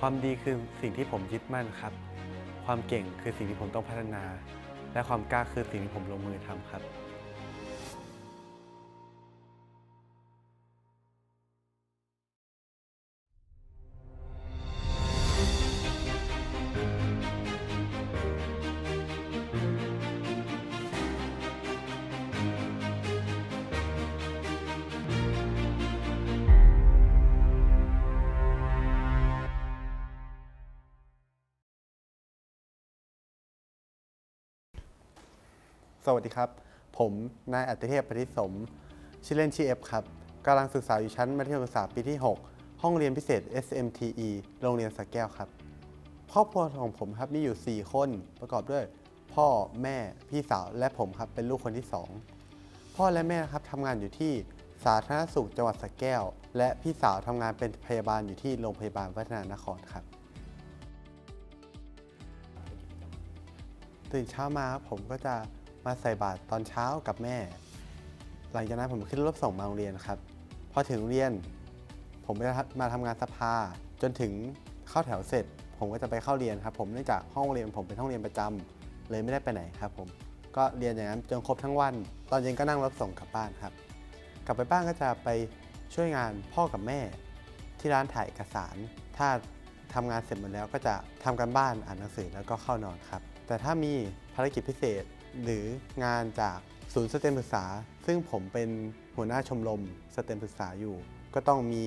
ความดีคือสิ่งที่ผมยึดมั่นครับ ความเก่งคือสิ่งที่ผมต้องพัฒนา และความกล้าคือสิ่งที่ผมลงมือทำครับ สวัสดีครับ ผมนายอัติเทพปฏิสม ชื่อเล่นชื่อเอฟครับกำลังศึกษาอยู่ชั้นมัธยมศึกษาปีที่ 6 ห้องเรียนพิเศษ SMTE โรงเรียนสระแก้วครับ ครอบครัวของผมครับมีอยู่ 4 คนประกอบด้วย พ่อแม่พี่สาวและผมครับเป็นลูกคนที่ 2 พ่อและแม่ครับทำงานอยู่ที่สาธารณสุขจังหวัดสระแก้ว และพี่สาวทำงานเป็นพยาบาลอยู่ที่โรงพยาบาลวัฒนานครครับ ตื่นเช้ามาครับผมก็จะ มาใส่บาตรตอนเช้ากับแม่ หลังจากนั้นผมขึ้นรถส่งมาโรงเรียนครับ พอถึงเรียน ผมก็จะมาทำงานสภา จนถึงเข้าแถวเสร็จ ผมก็จะไปเข้าเรียนครับ ผมเนื่องจากห้องเรียนผมเป็นห้องเรียนประจำเลยไม่ได้ไปไหนครับ ผมก็เรียนอย่างนั้นจนครบทั้งวัน ตอนเย็นก็นั่งรถส่งกลับบ้านครับ กลับไปบ้านก็จะไปช่วยงานพ่อกับแม่ ที่ร้านถ่ายเอกสาร ถ้าทำงานเสร็จหมดแล้วก็จะทำการบ้านอ่านหนังสือแล้วก็เข้านอนครับ แต่ถ้ามีภารกิจพิเศษ หรืองานจากศูนย์สเต็มศึกษา ซึ่งผมเป็นหัวหน้าชมรมสเต็มศึกษาอยู่ ก็ต้องมี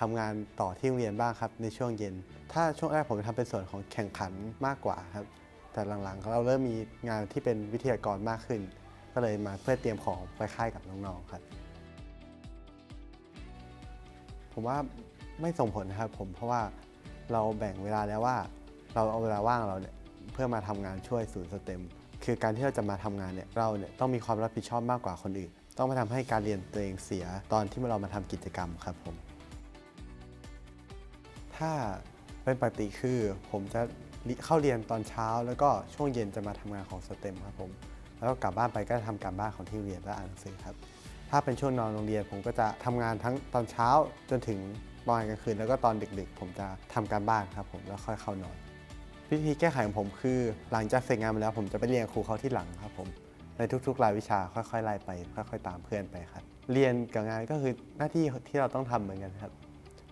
ทำงานต่อที่โรงเรียนบ้างครับในช่วงเย็น ถ้าช่วงแรกผมจะทำเป็นส่วนของแข่งขันมากกว่าครับ แต่หลังๆเราเริ่มมีงานที่เป็นวิทยากรมากขึ้น ก็เลยมาเพื่อเตรียมของไปค่ายกับน้องๆครับ ผมว่าไม่ส่งผลนะครับผมเพราะว่าเราแบ่งเวลาแล้วว่า เราเอาเวลาว่างเราเนี่ยเพื่อมาทำงานช่วยศูนย์สเต็ม คือการที่เราจะมาทำงานเนี่ยเราเนี่ยต้องมีความรับผิดชอบมากกว่าคนอื่น ต้องมาทำให้การเรียนตัวเองเสียตอนที่เรามาทำกิจกรรมครับผม ถ้าเป็นปกติคือผมจะเข้าเรียนตอนเช้า แล้วก็ช่วงเย็นจะมาทำงานของสเต็มครับผม แล้วก็กลับบ้านไปก็ทำการบ้านของที่เรียนและอ่านหนังสือครับ ถ้าเป็นช่วงนอนโรงเรียนผมก็จะทำงานทั้งตอนเช้าจนถึงประมาณกลางคืนแล้วก็ตอนดึกๆ ผมจะทำการบ้านครับผมแล้วค่อยเข้านอน วิธีแก้ไขของผมคือ หลังจากเสร็จงานมาแล้ว ผมจะไปเรียนครูเขาที่หลังครับผมในทุกๆรายวิชาค่อยๆไล่ไปค่อยๆตามเพื่อนไปครับ เรียนกับงานก็คือหน้าที่ที่เราต้องทำเหมือนกันครับ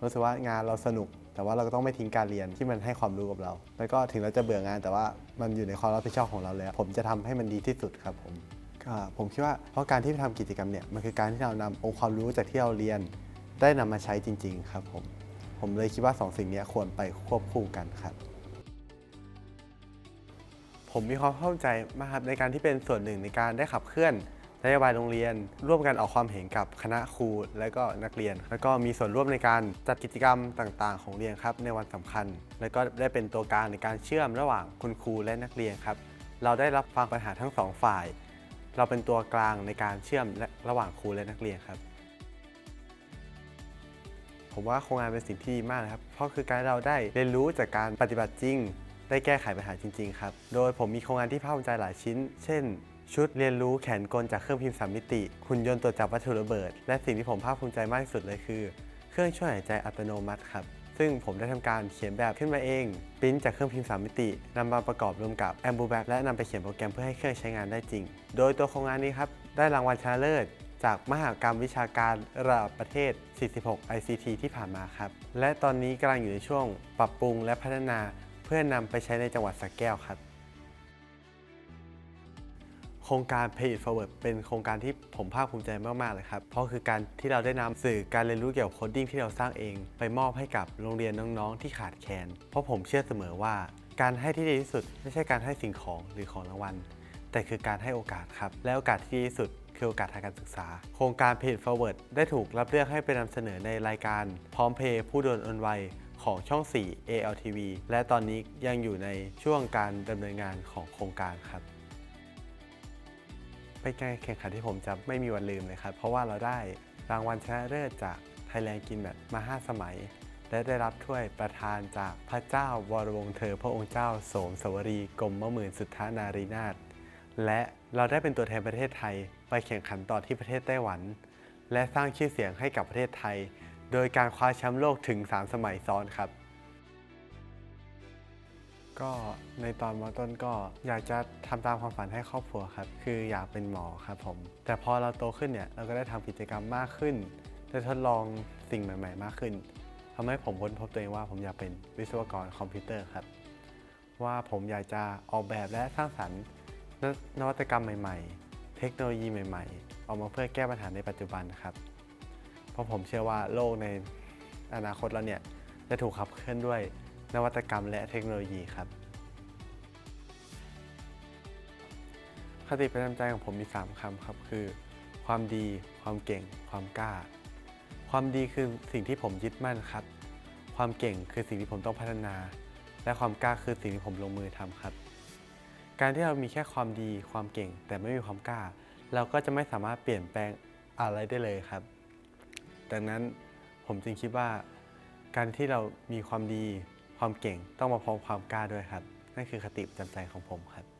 รู้สึกว่างานเราสนุก แต่ว่าเราก็ต้องไม่ทิ้งการเรียนที่มันให้ความรู้กับเรา แล้วก็ถึงเราจะเบื่องานแต่ว่ามันอยู่ในความรับผิดชอบของเราแล้ว ผมจะทำให้มันดีที่สุดครับผมผมคิดว่าเพราะการที่ทำกิจกรรมเนี่ยมันคือการที่เรานำองค์ความรู้จากที่เราเรียน ได้นำมาใช้จริง ๆ ครับผมผมเลยคิดว่าสองสิ่งนี้ควรไปควบคู่กันครับ ผมมีความเข้าใจมากครับในการที่เป็นส่วนหนึ่งในการได้ขับเคลื่อนนโยบายโรงเรียน ร่วมกันออกความเห็นกับคณะครูและก็นักเรียน แล้วก็มีส่วนร่วมในการจัดกิจกรรมต่าง ๆ ของเรียนครับในวันสำคัญ แล้วก็ได้เป็นตัวกลางในการเชื่อมระหว่างคุณครูและนักเรียนครับ เราได้รับฟังปัญหาทั้งสองฝ่าย เราเป็นตัวกลางในการเชื่อมและระหว่างครูและนักเรียนครับ ผมว่าโครงงานเป็นสิ่งที่ดีมากนะครับ เพราะคือการเราได้เรียนรู้จากการปฏิบัติจริง ได้แก้ไขปัญหาจริง ๆ ครับ โดยผมมีโครงงานที่ภาคภูมิใจหลายชิ้น เช่น ชุดเรียนรู้แขนกลจากเครื่องพิมพ์สามมิติหุ่นยนต์ตรวจจับวัตถุระเบิด และสิ่งที่ผมภาคภูมิใจมากที่สุดเลยคือ เครื่องช่วยหายใจอัตโนมัติครับซึ่งผมได้ทำการเขียนแบบขึ้นมาเองปริ้นจากเครื่องพิมพ์สามมิตินำมาประกอบรวมกับแอมบูแบและนำไปเขียนโปรแกรมเพื่อให้เครื่องใช้งานได้จริง โดยตัวโครงงานนี้ครับได้รางวัลชนะเลิศ จากมหากรรมวิชาการระดับประเทศ 46 ICT ที่ผ่านมาครับ และตอนนี้กำลังอยู่ในช่วงปรับปรุงและพัฒนา พื่อนำไปใช้ในจังหวัดสระแก้วครับ โครงการ Pay It Forward เป็นโครงการที่ผมภาคภูมิใจมาก ๆ เลยครับ เพราะคือการที่เราได้นำสื่อการเรียนรู้เกี่ยวกับโคดดิ้งที่เราสร้างเอง ไปมอบให้กับโรงเรียนน้องๆ ที่ขาดแคลน เพราะผมเชื่อเสมอว่า การให้ที่ดีที่สุด ไม่ใช่การให้สิ่งของหรือของรางวัล แต่คือการให้โอกาสครับ และโอกาสที่ดีที่สุดคือโอกาสทางการศึกษา โครงการ Pay It Forward ได้ถูกรับเลือกให้ไปนำเสนอในรายการพร้อมเพย์ผู้โดนอนไว ของช่อง 4 ALTV และตอนนี้ยังอยู่ในช่วงการดำเนินงานของโครงการครับเป็นการแข่งขันที่ผมจะไม่มีวันลืมเลยครับ เพราะว่าเราได้รางวัลชนะเลิศจาก Thailand กินแบบมา 5 สมัย และได้รับถ้วยประธานจากพระเจ้าวรวงศ์เธอ พระองค์เจ้าโสมสวรีกรมมะหมื่นสุทธานารีนาถและเราได้เป็นตัวแทนประเทศไทย ไปแข่งขันต่อที่ประเทศไต้หวัน และสร้างชื่อเสียงให้กับประเทศไทย โดยการคว้าแชมป์โลกถึง 3 สมัยซ้อนครับ ก็ในตอนมต้นก็อยากจะทำตามความฝันให้ครอบครัวครับ คืออยากเป็นหมอครับผม แต่พอเราโตขึ้นเนี่ยเราก็ได้ทำกิจกรรมมากขึ้น ได้ทดลองสิ่งใหม่ๆ มากขึ้นทำให้ผมค้นพบตัวเองว่าผมอยากเป็นวิศวกรคอมพิวเตอร์ครับ ว่าผมอยากจะออกแบบและสร้างสรรค์นวัตกรรมใหม่ ๆ เทคโนโลยีใหม่ ๆ ออกมาเพื่อแก้ปัญหาในปัจจุบันครับ ราะผมเชื่อว่าโลกในอนาคตเราเนี่ยจะถูกขับเคลื่อนด้วยนวัตกรรมและเทคโนโลยีครับ คติประจำใจของผมมี 3คำครับคือ ความดี ความเก่ง ความกล้า ความดีคือสิ่งที่ผมยึดมั่นครับ ความเก่งคือสิ่งที่ผมต้องพัฒนา และความกล้าคือสิ่งที่ผมลงมือทำครับ การที่เรามีแค่ความดี ความเก่ง แต่ไม่มีความกล้า เราก็จะไม่สามารถเปลี่ยนแปลงอะไรได้เลยครับ ดังนั้นผมจึงคิดว่า การที่เรามีความดีความเก่งต้องมาพร้อมความกล้าด้วยครับ นั่นคือคติประจำใจของผมครับ